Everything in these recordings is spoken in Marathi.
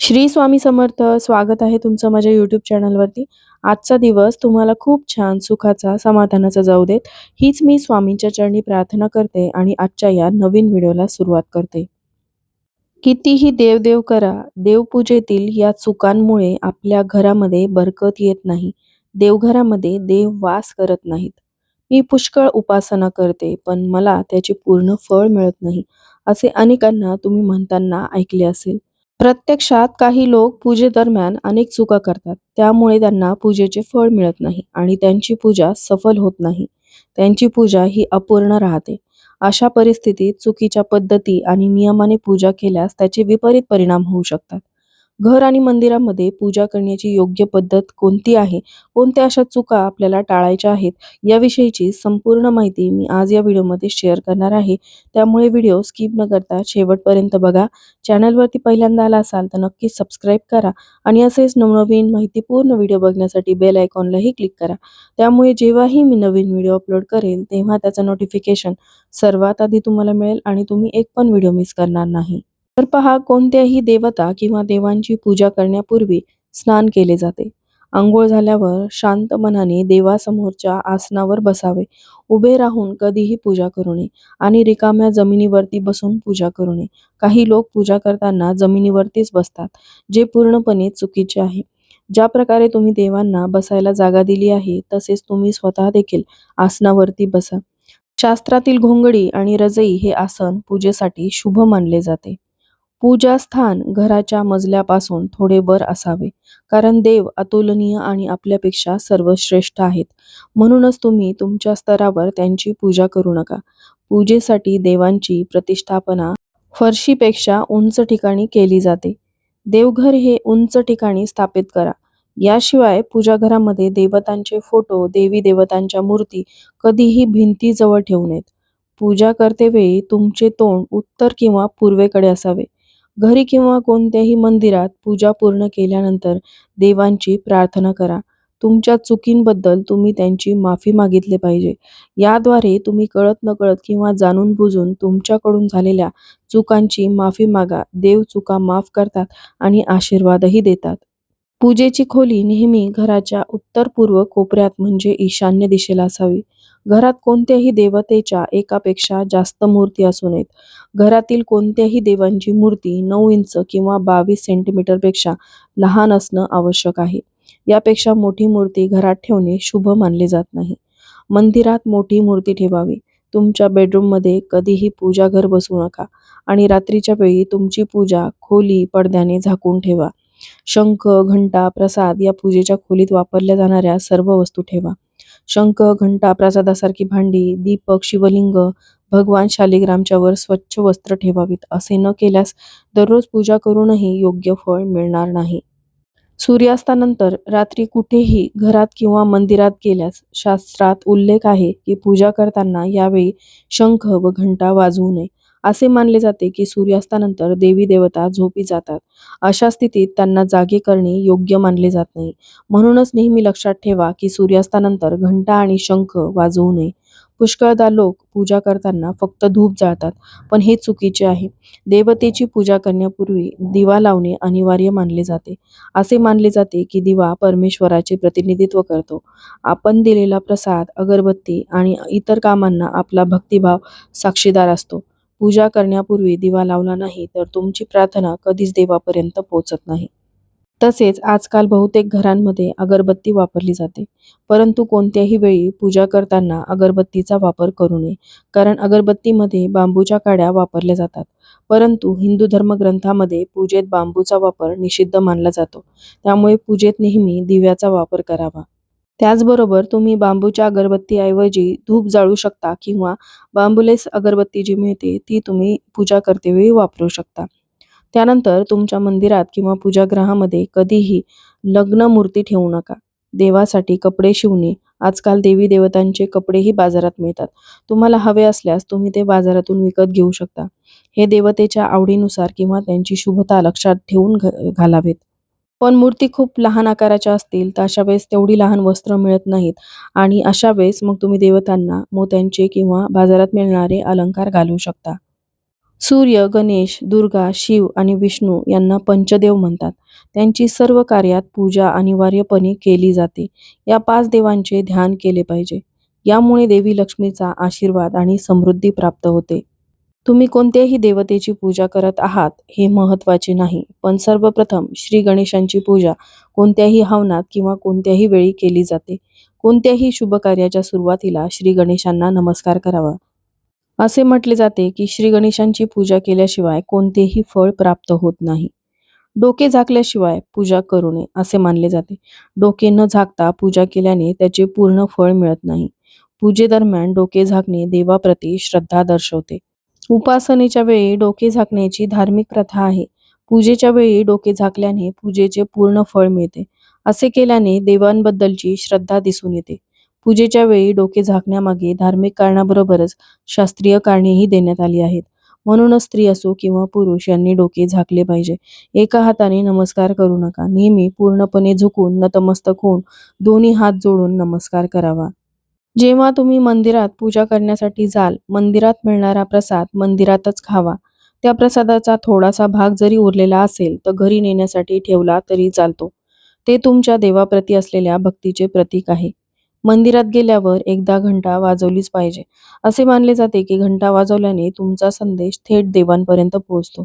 श्री स्वामी समर्थ स्वागत आहे तुमचं माझ्या यूट्यूब चॅनलवरती आजचा दिवस तुम्हाला खूप छान सुखाचा समाधानाचा जाऊ देत. हीच मी स्वामींच्या चरणी प्रार्थना करते आणि आजच्या या नवीन व्हिडिओला सुरुवात करते. कितीही देवदेव करा देवपूजेतील या चुकांमुळे आपल्या घरामध्ये बरकत येत नाही. देवघरामध्ये देव वास करत नाहीत. मी पुष्कळ उपासना करते पण मला त्याचे पूर्ण फळ मिळत नाही असे अनेकांना तुम्ही म्हणताना ऐकले असेल. प्रत्यक्षात काही लोक पूजेदरम्यान अनेक चुका करतात. त्यामुळे त्यांना पूजेचे फळ मिळत नाही आणि त्यांची पूजा सफल होत नाही. त्यांची पूजा ही अपूर्ण राहते. अशा परिस्थितीत चुकीच्या पद्धती आणि नियमाने पूजा केल्यास त्याचे विपरीत परिणाम होऊ शकतात. घर आणि मंदिरामध्ये पूजा करण्याची योग्य पद्धत कोणती आहे? कोणत्या अशा चुका आपल्याला टाळायच्या आहेत? याविषयीची संपूर्ण माहिती मी आज या व्हिडिओमध्ये शेअर करणार आहे. त्यामुळे व्हिडिओ स्किप न करता शेवटपर्यंत बघा. चॅनलवरती पहिल्यांदा आला असाल तर नक्की सबस्क्राईब करा आणि असेच नवनवीन माहितीपूर्ण व्हिडिओ बघण्यासाठी बेल आयकॉनलाही क्लिक करा. त्यामुळे जेव्हाही मी नवीन व्हिडिओ अपलोड करेल तेव्हा त्याचं नोटिफिकेशन सर्वात आधी तुम्हाला मिळेल आणि तुम्ही एक पण व्हिडिओ मिस करणार नाही. तर पहा कोणत्याही देवता किंवा देवांची पूजा करण्यापूर्वी स्नान केले जाते. आंघोळ झाल्यावर शांत मनाने देवासमोरच्या आसनावर बसावे. उभे राहून कधीही पूजा करू नये आणि रिकाम्या जमिनीवरती बसून पूजा करू नये. काही लोक पूजा करताना जमिनीवरतीच बसतात जे पूर्णपणे चुकीचे आहे. ज्या प्रकारे तुम्ही देवांना बसायला जागा दिली आहे तसेच तुम्ही स्वतः देखील आसनावरती बसा. शास्त्रातील घोंगडी आणि रजई हे आसन पूजेसाठी शुभ मानले जाते. पूजा स्थान घराच्या मजल्यापासून थोडे वर असावे कारण देव अतुलनीय आणि आपल्यापेक्षा सर्वश्रेष्ठ आहेत. म्हणूनच तुम्ही तुमच्या स्तरावर त्यांची पूजा करू नका. पूजेसाठी देवांची प्रतिष्ठापना फरशीपेक्षा उंच ठिकाणी केली जाते. देवघर हे उंच ठिकाणी स्थापित करा. याशिवाय पूजाघरामध्ये देवतांचे फोटो देवी देवतांच्या मूर्ती कधीही भिंतीजवळ ठेवू नयेत. पूजा करतेवेळी तुमचे तोंड उत्तर किंवा पूर्वेकडे असावे. घरी किंवा कोणत्याही मंदिरात पूजा पूर्ण केल्यानंतर देवांची प्रार्थना करा. तुमच्या चुकींबद्दल तुम्ही त्यांची माफी मागितली पाहिजे. याद्वारे तुम्ही कळत नकळत किंवा जाणून बुजून तुमच्याकडून झालेल्या चुकांची माफी मागा. देव चुका माफ करतात आणि आशीर्वादही देतात. पूजेची खोली नेहमी घराच्या उत्तर पूर्व कोपऱ्यात म्हणजे ईशान्य दिशेला असावी. घरात कोणत्याही देवतेच्या एकापेक्षा जास्त मूर्ती असू नयेत. घरातील कोणत्याही देवांची मूर्ती नऊ इंच किंवा बावीस सेंटीमीटरपेक्षा लहान असणं आवश्यक आहे. यापेक्षा मोठी मूर्ती घरात ठेवणे शुभ मानले जात नाही. मंदिरात मोठी मूर्ती ठेवावी. तुमच्या बेडरूममध्ये कधीही पूजा घर बसवू नका आणि रात्रीच्या वेळी तुमची पूजा खोली पडद्याने झाकून ठेवा. शंख घंटा प्रसाद या पूजेच्या खोलीत वापरल्या जाणाऱ्या सर्व वस्तू ठेवा. शंख घंटा प्रसादासारखी भांडी दीपक शिवलिंग भगवान शालिग्रामच्या वर स्वच्छ वस्त्र ठेवावीत. असे न केल्यास दररोज पूजा करूनही योग्य फळ मिळणार नाही. सूर्यास्तानंतर रात्री कुठेही घरात किंवा मंदिरात गेल्यास शास्त्रात उल्लेख आहे की पूजा करताना यावेळी शंख व घंटा वाजवू नये. असे मानले जाते की सूर्यास्तानंतर देवी देवता झोपी जातात. अशा स्थितीत त्यांना जागे करणे योग्य मानले जात नाही. म्हणूनच नेहमी लक्षात ठेवा की सूर्यास्तानंतर घंटा आणि शंख वाजवू नये. पुष्कळदा लोक पूजा करताना फक्त धूप जाळतात पण हे चुकीचे आहे. देवतेची पूजा करण्यापूर्वी दिवा लावणे अनिवार्य मानले जाते. असे मानले जाते की दिवा परमेश्वराचे प्रतिनिधित्व करतो. आपण दिलेला प्रसाद अगरबत्ती आणि इतर कामांना आपला भक्तिभाव साक्षीदार असतो. पूजा करण्यापूर्वी दिवा लावला नाही तर तुमची प्रार्थना कधीच देवापर्यंत पोहोचत नाही. तसेच आजकाल बहुतेक घरांमध्ये अगरबत्ती वापरली जाते. परंतु कोणत्याही वेळी पूजा करताना अगरबत्तीचा वापर करू नये कारण अगरबत्तीमध्ये बांबूच्या काड्या वापरल्या जातात. परंतु हिंदू धर्मग्रंथामध्ये पूजेत बांबूचा वापर निषिद्ध मानला जातो. त्यामुळे पूजेत नेहमी दिव्याचा वापर करावा. त्याचबरोबर तुम्ही बांबूच्या अगरबत्तीऐवजी धूप जाळू शकता किंवा बांबुलेस अगरबत्ती जी मिळते ती तुम्ही पूजा करतेवेळी वापरू शकता. त्यानंतर तुमच्या मंदिरात किंवा पूजागृहामध्ये कधीही लग्न मूर्ती ठेवू नका. देवासाठी कपडे शिवणे आजकाल देवी देवतांचे कपडेही बाजारात मिळतात. तुम्हाला हवे असल्यास तुम्ही ते बाजारातून विकत घेऊ शकता. हे देवतेच्या आवडीनुसार किंवा त्यांची शुभता लक्षात ठेवून घालावेत. पण मूर्ती खूप लहान आकाराच्या असतील तर अशा वेळेस तेवढी लहान वस्त्र मिळत नाहीत. आणि अशा वेळेस मग तुम्ही देवतांना मोत्यांचे किंवा बाजारात मिळणारे अलंकार घालू शकता. सूर्य गणेश दुर्गा शिव आणि विष्णू यांना पंचदेव म्हणतात. त्यांची सर्व कार्यात पूजा अनिवार्यपणे केली जाते. या पाच देवांचे ध्यान केले पाहिजे. यामुळे देवी लक्ष्मीचा आशीर्वाद आणि समृद्धी प्राप्त होते. तुम्ही कोणत्याही देवतेची पूजा करत आहात हे महत्त्वाचे नाही. पण सर्वप्रथम श्री गणेशांची पूजा कोणत्याही हवनात किंवा कोणत्याही वेळी केली जाते. कोणत्याही शुभ कार्याच्या सुरुवातीला श्री गणेशांना नमस्कार करावा. असे म्हटले जाते की श्री गणेशांची पूजा केल्याशिवाय कोणतेही फळ प्राप्त होत नाही. डोके झाकल्याशिवाय पूजा करू नये असे मानले जाते. डोके न झाकता पूजा केल्याने त्याचे पूर्ण फळ मिळत नाही. पूजेदरम्यान डोके झाकणे देवाप्रती श्रद्धा दर्शवते. उपासनेच्या वेळी डोके झाकण्याची धार्मिक प्रथा आहे. पूजेच्या वेळी डोके झाकल्याने पूजेचे पूर्ण फळ मिळते. असे केल्याने देवांबद्दलची श्रद्धा दिसून येते. पूजेच्या वेळी डोके झाकण्यामागे धार्मिक कारणाबरोबरच शास्त्रीय कारणेही देण्यात आली आहेत. म्हणूनच स्त्री असो किंवा पुरुष यांनी डोके झाकले पाहिजे. एका हाताने नमस्कार करू नका. नेहमी पूर्णपणे झुकून नतमस्तक होऊन दोन्ही हात जोडून नमस्कार करावा. जेव्हा तुम्ही मंदिरात पूजा करण्यासाठी जाल मंदिरात मिळणारा प्रसाद मंदिरातच खावा. त्या प्रसादाचा थोडासा भाग जरी उरलेला असेल तर घरी नेण्यासाठी ठेवला तरी चालतो. ते तुमच्या देवाप्रती असलेल्या भक्तीचे प्रतीक आहे. मंदिरात गेल्यावर एकदा घंटा वाजवलीच पाहिजे. असे मानले जाते की घंटा वाजवल्याने तुमचा संदेश थेट देवांपर्यंत पोहोचतो.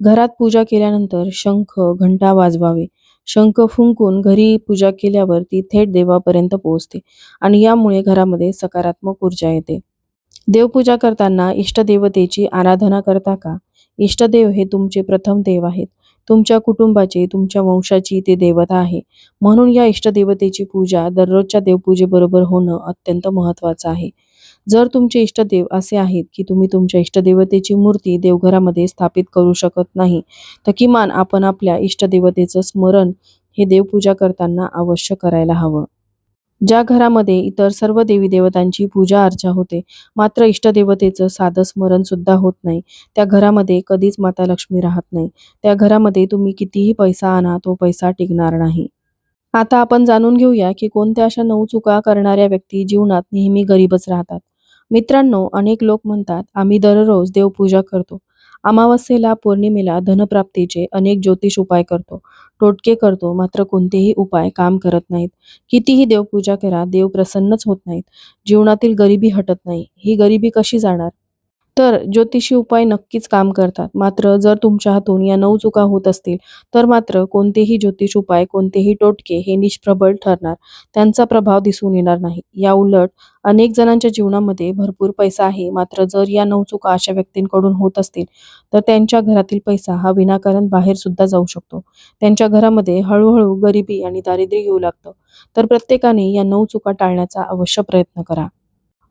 घरात पूजा केल्यानंतर शंख घंटा वाजवावे. शंख फुंकून घरी पूजा केल्यावर ती थेट देवापर्यंत पोहोचते आणि यामुळे घरामध्ये सकारात्मक ऊर्जा येते. देवपूजा करताना इष्टदेवतेची आराधना करता का? इष्टदेव हे तुमचे प्रथम देव आहेत. तुमच्या कुटुंबाचे तुमच्या वंशाची ते देवता आहे. म्हणून या इष्टदेवतेची पूजा दररोजच्या देवपूजेबरोबर होणं अत्यंत महत्त्वाचं आहे. जर तुमचे इष्टदेव असे आहेत की तुम्ही तुमच्या इष्टदेवतेची मूर्ती देवघरामध्ये स्थापित करू शकत नाही तर किमान आपण आपल्या इष्टदेवतेचं स्मरण हे देवपूजा करताना अवश्य करायला हवं. ज्या घरामध्ये इतर सर्व देवी देवतांची पूजा अर्चा होते मात्र इष्टदेवतेचं साधं स्मरण सुद्धा होत नाही. त्या घरामध्ये कधीच माता लक्ष्मी राहत नाही. त्या घरामध्ये तुम्ही कितीही पैसा आणा तो पैसा टिकणार नाही. आता आपण जाणून घेऊया की कोणत्या अशा नऊ चुका करणाऱ्या व्यक्ती जीवनात नेहमी गरीबच राहतात. मित्रांनो अनेक लोक म्हणतात आम्ही दररोज देवपूजा करतो. अमावस्येला पौर्णिमेला धनप्राप्तीचे अनेक ज्योतिष उपाय करतो. टोटके करतो मात्र कोणतेही उपाय काम करत नाहीत. कितीही देवपूजा करा देव प्रसन्नच होत नाहीत. जीवनातील गरिबी हटत नाही. ही गरिबी कशी जाणार? तर ज्योतिषी उपाय नक्कीच काम करतात. मात्र जर तुमच्या हातून या नऊ चुका होत असतील तर मात्र कोणतेही ज्योतिष उपाय कोणतेही टोटके हे निष्प्रबळ ठरणार. त्यांचा प्रभाव दिसून येणार नाही. या उलट अनेक जणांच्या जीवनामध्ये भरपूर पैसा आहे. मात्र जर या नऊ चुका अशा व्यक्तींकडून होत असतील तर त्यांच्या घरातील पैसा हा विनाकारण बाहेर सुद्धा जाऊ शकतो. त्यांच्या घरामध्ये हळूहळू गरिबी आणि दारिद्र्य येऊ लागतं. तर प्रत्येकाने या नऊ चुका टाळण्याचा अवश्य प्रयत्न करा.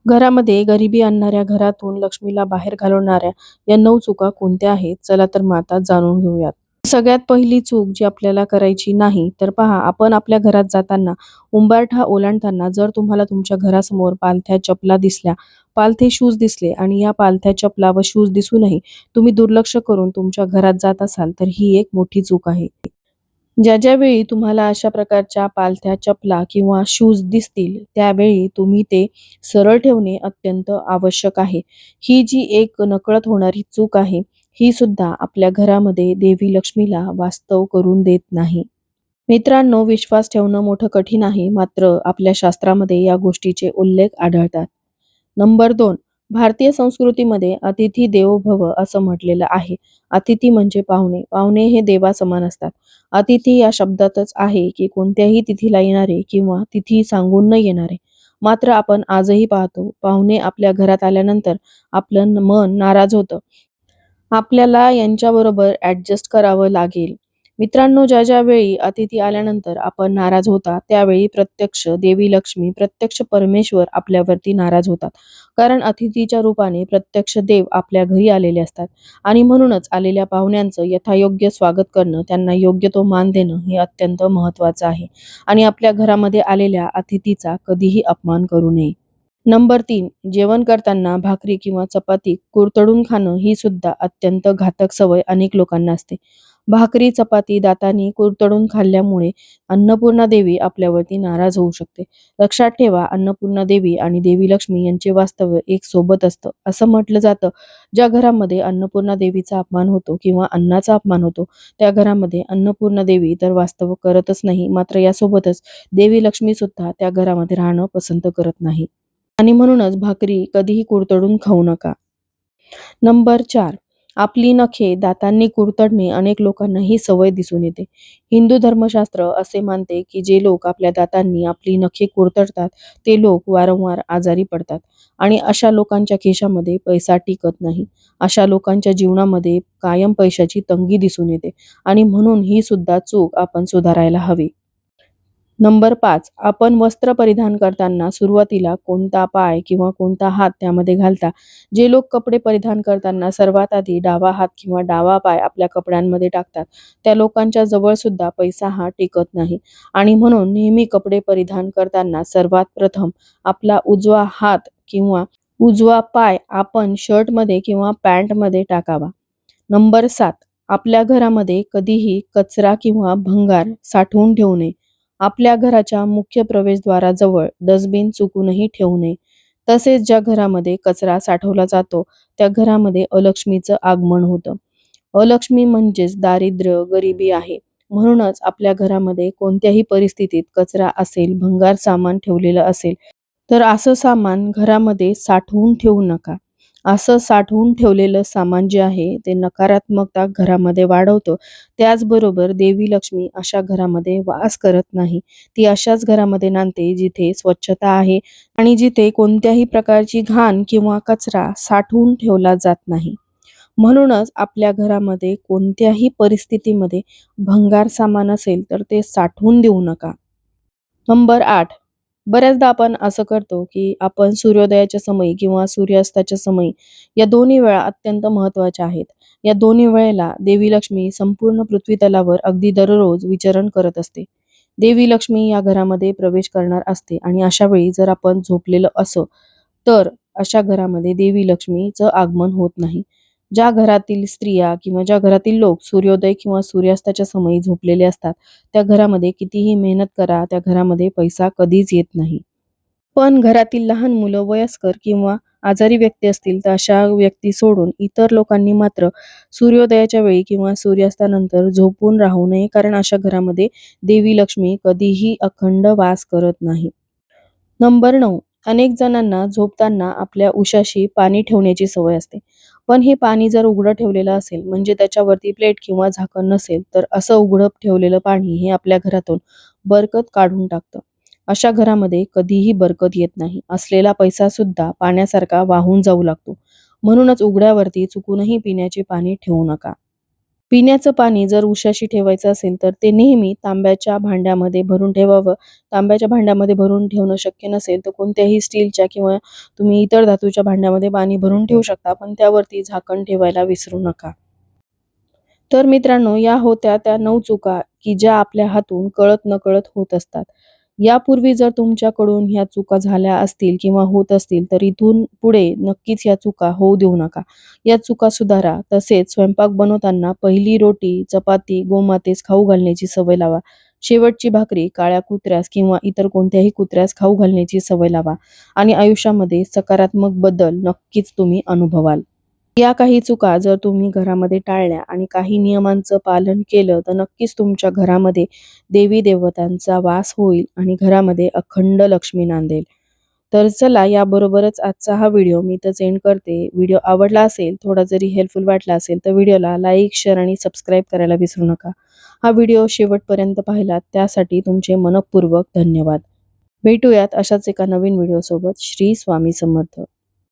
घरामध्ये गरिबी आणणाऱ्या घरातून लक्ष्मीला बाहेर घालवणाऱ्या या नऊ चुका कोणत्या आहेत? चला तर माता जाणून घेऊयात. सगळ्यात पहिली चूक जी आपल्याला करायची नाही तर पहा आपण आपल्या घरात जाताना उंबरठा ओलांडताना जर तुम्हाला तुमच्या घरासमोर पालथ्या चपला दिसल्या पालथे शूज दिसले आणि या पालथ्या चपला व शूज दिसूनही तुम्ही दुर्लक्ष करून तुमच्या घरात जात असाल तर ही एक मोठी चूक आहे. ज्या ज्यावेळी तुम्हाला अशा प्रकारच्या पालथ्या चपला किंवा शूज दिसतील त्यावेळी तुम्ही ते सरळ ठेवणे अत्यंत आवश्यक आहे. ही जी एक नकळत होणारी चूक आहे ही सुद्धा आपल्या घरामध्ये देवी लक्ष्मीला वास्तव करून देत नाही. मित्रांनो विश्वास ठेवणं मोठं कठीण आहे मात्र आपल्या शास्त्रामध्ये या गोष्टीचे उल्लेख आढळतात. नंबर दोन भारतीय संस्कृतीमध्ये अतिथी देवो भव असं म्हटलेलं आहे. अतिथी म्हणजे पाहुणे. पाहुणे हे देवा समान असतात. अतिथी या शब्दातच आहे की कोणत्याही तिथीला येणारे किंवा तिथी सांगून न येणारे. मात्र आपण आजही पाहतो पाहुणे आपल्या घरात आल्यानंतर आपलं मन नाराज होतं. आपल्याला यांच्याबरोबर ऍडजस्ट करावं लागेल. मित्रांनो ज्या ज्या वेळी अतिथी आल्यानंतर आपण नाराज होता त्यावेळी प्रत्यक्ष देवी लक्ष्मी प्रत्यक्ष परमेश्वर आपल्यावरती नाराज होतात. कारण अतिथीच्या रूपाने प्रत्यक्ष देव आपल्या घरी आलेले असतात. आणि म्हणूनच आलेल्या पाहुण्यांचं यथायोग्य स्वागत करणं त्यांना योग्य तो मान देणं हे अत्यंत महत्त्वाचं आहे. आणि आपल्या घरामध्ये आलेल्या अतिथीचा कधीही अपमान करू नये. नंबर तीन जेवण करताना भाकरी किंवा चपाती कुरतडून खाणं ही सुद्धा अत्यंत घातक सवय अनेक लोकांना असते. भाकरी चपाती दातांनी कुरतडून खाल्ल्यामुळे अन्नपूर्णा देवी आपल्यावरती नाराज होऊ शकते. लक्षात ठेवा अन्नपूर्णा देवी आणि देवी लक्ष्मी यांचे वास्तव्य एक सोबत असतं. असं म्हटलं जातं ज्या घरामध्ये अन्नपूर्णा देवीचा अपमान होतो किंवा अन्नाचा अपमान होतो त्या घरामध्ये अन्नपूर्णा देवी तर वास्तव करतच नाही. मात्र यासोबतच देवी लक्ष्मी सुद्धा त्या घरामध्ये राहणं पसंत करत नाही. आणि म्हणूनच भाकरी कधीही कुरतडून खाऊ नका. नंबर चार. आपली नखे दातांनी कुरतडणे अनेक लोकांना ही सवय दिसून येते. हिंदू धर्मशास्त्र असे मानते की जे लोक आपल्या दातांनी आपली नखे कुरतडतात ते लोक वारंवार आजारी पडतात आणि अशा लोकांच्या खिशामध्ये पैसा टिकत नाही. अशा लोकांच्या जीवनामध्ये कायम पैशाची तंगी दिसून येते आणि म्हणून ही सुद्धा चूक आपण सुधारायला हवी. नंबर पाच. आपण वस्त्र परिधान करताना सुरुवातीला कोणता पाय किंवा कोणता हात त्यामध्ये घालता? जे लोक कपडे परिधान करताना सर्वात आधी डावा हात किंवा डावा पाय आपल्या कपड्यांमध्ये टाकतात. त्या लोकांच्या जवळ सुद्धा पैसा हा टिकत नाही. आणि म्हणून नेहमी कपडे परिधान करताना सर्वात प्रथम आपला उजवा हात किंवा उजवा पाय आपण शर्टमध्ये किंवा पॅन्टमध्ये टाकावा. नंबर सात. आपल्या घरामध्ये कधीही कचरा किंवा भंगार साठवून ठेवू नये. आपल्या घराच्या मुख्य प्रवेशद्वाराजवळ डस्टबिन चुकूनही ठेवू नये. तसेच ज्या घरामध्ये कचरा साठवला जातो त्या घरामध्ये अलक्ष्मीचं आगमन होतं. अलक्ष्मी म्हणजेच दारिद्र्य गरिबी आहे. म्हणूनच आपल्या घरामध्ये कोणत्याही परिस्थितीत कचरा असेल भंगार सामान ठेवलेलं असेल तर असं सामान घरामध्ये साठवून ठेवू नका. असं साठवून ठेवलेलं सामान जे आहे ते नकारात्मकता घरामध्ये वाढवतं. त्याचबरोबर देवी लक्ष्मी अशा घरामध्ये वास करत नाही. ती अशाच घरामध्ये नांदते जिथे स्वच्छता आहे आणि जिथे कोणत्याही प्रकारची घाण किंवा कचरा साठवून ठेवला जात नाही. म्हणूनच आपल्या घरामध्ये कोणत्याही परिस्थितीमध्ये भंगार सामान असेल तर ते साठवून देऊ नका. नंबर आठ. बऱ्याचदा आपण असं करतो की आपण सूर्योदयाच्या समयी किंवा सूर्यास्ताच्या समयी या दोन्ही वेळा अत्यंत महत्त्वाच्या आहेत. या दोन्ही वेळेला देवी लक्ष्मी संपूर्ण पृथ्वी तलावर अगदी दररोज विचरण करत असते. देवी लक्ष्मी या घरामध्ये प्रवेश करणार असते आणि अशा वेळी जर आपण झोपलेलं असं तर अशा घरामध्ये देवी लक्ष्मीचं आगमन होत नाही. ज्या घरातील स्त्रिया किंवा ज्या घरातील लोक सूर्योदय किंवा सूर्यास्ताच्या समयी झोपलेले असतात त्या घरामध्ये कितीही मेहनत करा त्या घरामध्ये पैसा कधीच येत नाही. पण घरातील लहान मुलं वयस्कर किंवा आजारी व्यक्ती असतील तर अशा व्यक्ती सोडून इतर लोकांनी मात्र सूर्योदयाच्या वेळी किंवा सूर्यास्तानंतर झोपून राहू नये कारण अशा घरामध्ये देवी लक्ष्मी कधीही अखंड वास करत नाही. नंबर नऊ. अनेक जणांना झोपताना आपल्या उशाशी पाणी ठेवण्याची सवय असते. पण हे पाणी जर उघडं ठेवलेलं असेल म्हणजे त्याच्यावरती प्लेट किंवा झाकण नसेल तर असं उघडं ठेवलेलं पाणी हे आपल्या घरातून बरकत काढून टाकतं. अशा घरामध्ये कधीही बरकत येत नाही. असलेला पैसा सुद्धा पाण्यासारखा वाहून जाऊ लागतो. म्हणूनच उघड्यावरती चुकूनही पिण्याचे पाणी ठेवू नका. पिण्याचं पाणी जर उशाशी ठेवायचं असेल तर ते नेहमी तांब्याच्या भांड्यामध्ये भरून ठेवावं. तांब्याच्या भांड्यामध्ये भरून ठेवणं शक्य नसेल तर कोणत्याही स्टीलच्या किंवा तुम्ही इतर धातूच्या भांड्यामध्ये पाणी भरून ठेवू शकता पण त्यावरती झाकण ठेवायला विसरू नका. तर मित्रांनो या होत्या त्या नऊ चुका की ज्या आपल्या हातून कळत नकळत होत असतात. यापूर्वी जर तुमच्याकडून ह्या चुका झाल्या असतील किंवा होत असतील तर इथून पुढे नक्कीच या चुका होऊ देऊ नका. या चुका सुधारा तसेच स्वयंपाक बनवताना पहिली रोटी चपाती गोमातेस खाऊ घालण्याची सवय लावा. शेवटची भाकरी काळ्या कुत्र्यास किंवा इतर कोणत्याही कुत्र्यास खाऊ घालण्याची सवय लावा. आणि आयुष्यामध्ये सकारात्मक बदल नक्कीच तुम्ही अनुभवाल. या काही चुका जर तुम्ही घरामध्ये टाळल्या आणि काही नियमांचं पालन केलं तर नक्कीच तुमच्या घरामध्ये देवी देवतांचा वास होईल आणि घरामध्ये अखंड लक्ष्मी नांदेल. तर चला याबरोबरच आजचा हा व्हिडिओ मी तर एंड करते. व्हिडिओ आवडला असेल थोडा जरी हेल्पफुल वाटला असेल तर व्हिडिओला लाईक शेअर आणि सबस्क्राईब करायला विसरू नका. हा व्हिडिओ शेवटपर्यंत पाहिला त्यासाठी तुमचे मनपूर्वक धन्यवाद. भेटूयात अशाच एका नवीन व्हिडिओसोबत. श्री स्वामी समर्थ.